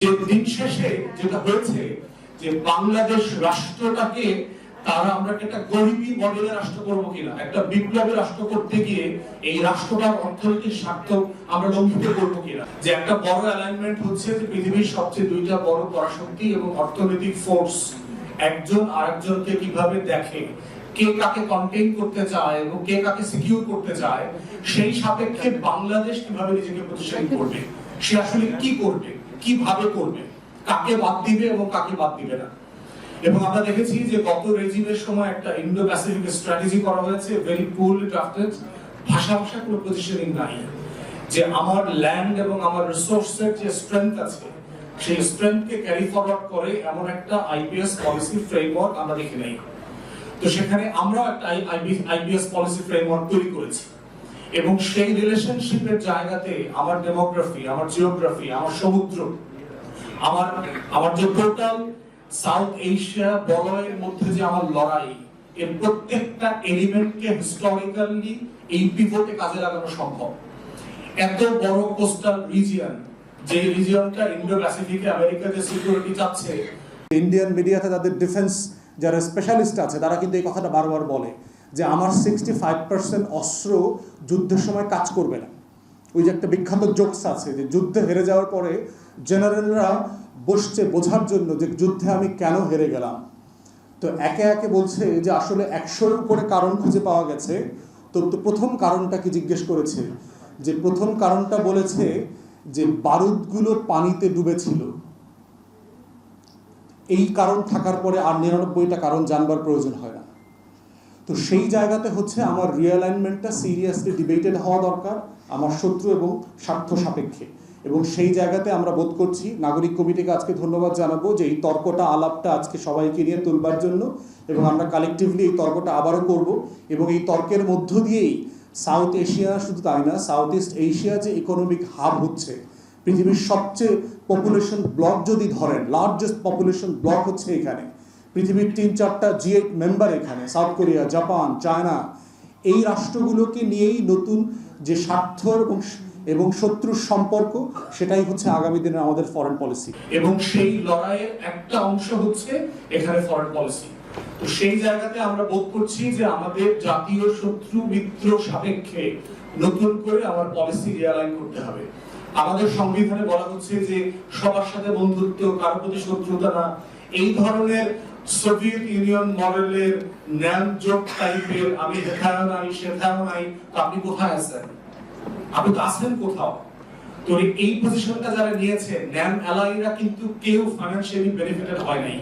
যে দিন শেষে যেটা হয়েছে যে বাংলাদেশ রাষ্ট্রটাকে তারা আমরা একটা মডেলের রাষ্ট্র করব কিনা? একটা বিপ্লবী রাষ্ট্র করতে গিয়ে এই রাষ্ট্রটার অর্থনৈতিক স্বার্থ আমরা লঙ্ঘিত কিনা? যে একটা বড় অ্যালাইনমেন্ট হচ্ছে যে পৃথিবীর সবচেয়ে দুইটা বড় পরাশক্তি এবং অর্থনৈতিক ফোর্স একজন আরেকজনকে কীভাবে দেখে, কে কাকে কন্টেইন করতে চায় এবং কে কাকে সিকিউর করতে চায়, সেই সাপেক্ষে বাংলাদেশ কীভাবে নিজেকে প্রতিষ্ঠা করবে? সে আসলে কি করবে? কীভাবে করবে? কাকে বাদ দিবে এবং কাকে বাদ দিবে না? এবং আমরা দেখেছি যে গত রেজিমের সময় একটা ইন্ডো প্যাসিফিক স্ট্র্যাটেজি করা হয়েছে ভেরি পুরলি ড্রাফটেড ভাষা ভাষা কোনো পজিশনিং নাই। যে আমার ল্যান্ড এবং আমার রিসোর্সের যে স্ট্রেংথ আছে, সেই স্ট্রেংথকে ক্যারি ফরওয়ার্ড করে এমন একটা আইপিএস পলিসি ফ্রেমওয়ার্ক আমরা দেখি নাই। তো সেখানে আমরাও একটা আইপিএস পলিসি ফ্রেমওয়ার্ক তৈরি করেছি। এবং সেই রিলেশনশিপের জায়গাতে আমার ডেমোগ্রাফি, আমার জিওগ্রাফি, আমার সমুদ্র, আমার আমার যে টোটাল সাউথ এশিয়া বলয়ের মধ্যে যে আমার লড়াই, এর প্রত্যেকটা এলিমেন্টকে হিস্টোরিক্যালি এই পিভটে কাজে লাগানো সম্ভব। এত বড় কোস্টাল রিজিয়ন যে রিজিয়নটা ইন্ডো প্যাসিফিকে আমেরিকা যে সিকিউরিটি চাচ্ছে ইন্ডিয়ান মিডিয়াতে তাদের ডিফেন্স যারা স্পেশালিস্ট আছে, তারা কিন্তু এই কথাটা বারবার বলে। যে আমার সিক্সটি ফাইভ পার্সেন্ট অস্ত্র যুদ্ধের সময় কাজ করবে না। ওই যে একটা বিখ্যাত জোকস আছে যে যুদ্ধে হেরে যাওয়ার পরে জেনারেলরা বসছে বোঝার জন্য যে যুদ্ধে আমি কেন হেরে গেলাম। তো একে একে বলছে যে আসলে একশোর উপরে কারণ খুঁজে পাওয়া গেছে। তো তো প্রথম কারণটা কি জিজ্ঞেস করেছে? যে প্রথম কারণটা বলেছে যে বারুদগুলো পানিতে ডুবেছিল। এই কারণ থাকার পরে আর নিরানব্বইটা কারণ জানবার প্রয়োজন হয় না। তো সেই জায়গাতে হচ্ছে আমার রিঅ্যালাইনমেন্টটা সিরিয়াসলি ডিবেটেড হওয়া দরকার, আমার শত্রু এবং স্বার্থ সাপেক্ষে। এবং সেই জায়গাতে আমরা বোধ করছি, নাগরিক কমিটিকে আজকে ধন্যবাদ জানাব যে এই তর্কটা, আলাপটা আজকে সবাইকে নিয়ে তুলবার জন্য এবং আমরা কালেকটিভলি এই তর্কটা আবারও করব এবং এই তর্কের মধ্য দিয়েই সাউথ এশিয়া শুধু তাই না সাউথ ইস্ট এশিয়া যে ইকোনমিক হাব হচ্ছে, পৃথিবীর সবচেয়ে পপুলেশন ব্লক যদি ধরেন লার্জেস্ট পপুলেশন ব্লক হচ্ছে এখানে। পৃথিবীর তিন চারটা জি এইট মেম্বার এখানে সাউথ কোরিয়া জাপান চায়না এই রাষ্ট্রগুলোকে নিয়েই নতুন যে স্বার্থ এবং এবং শত্রুর সম্পর্ক, সেটাই হচ্ছে আগামী দিনের আমাদের ফরেন পলিসি এবং সেই লড়াইয়ের একটা অংশ হচ্ছে এখানে ফরেন পলিসি তো সেই জায়গাতে আমরা বোধ করছি যে আমাদের জাতীয় শত্রু মিত্র সাপেক্ষে নতুন করে আমার পলিসি রিয়ালাইন করতে হবে। আমাদের সংবিধানে বলা হচ্ছে যে সবার সাথে বন্ধুত্ব, কারও প্রতি শত্রুতা না। এই ধরনের সোভিয়েত ইউনিয়ন মডেলের ন্যায্য টাইপের আমি হেথায়ও নাই সেথায়ও নাই, তো আপনি কোথায় আছেন? আপনি তো আছেন কোথাও। তো এই পজিশনটা যারা নিয়েছে ন্যান অ্যালাইরা কিন্তু কেউ ফাইন্যান্সিয়ালি বেনিফিটেড হয় নাই।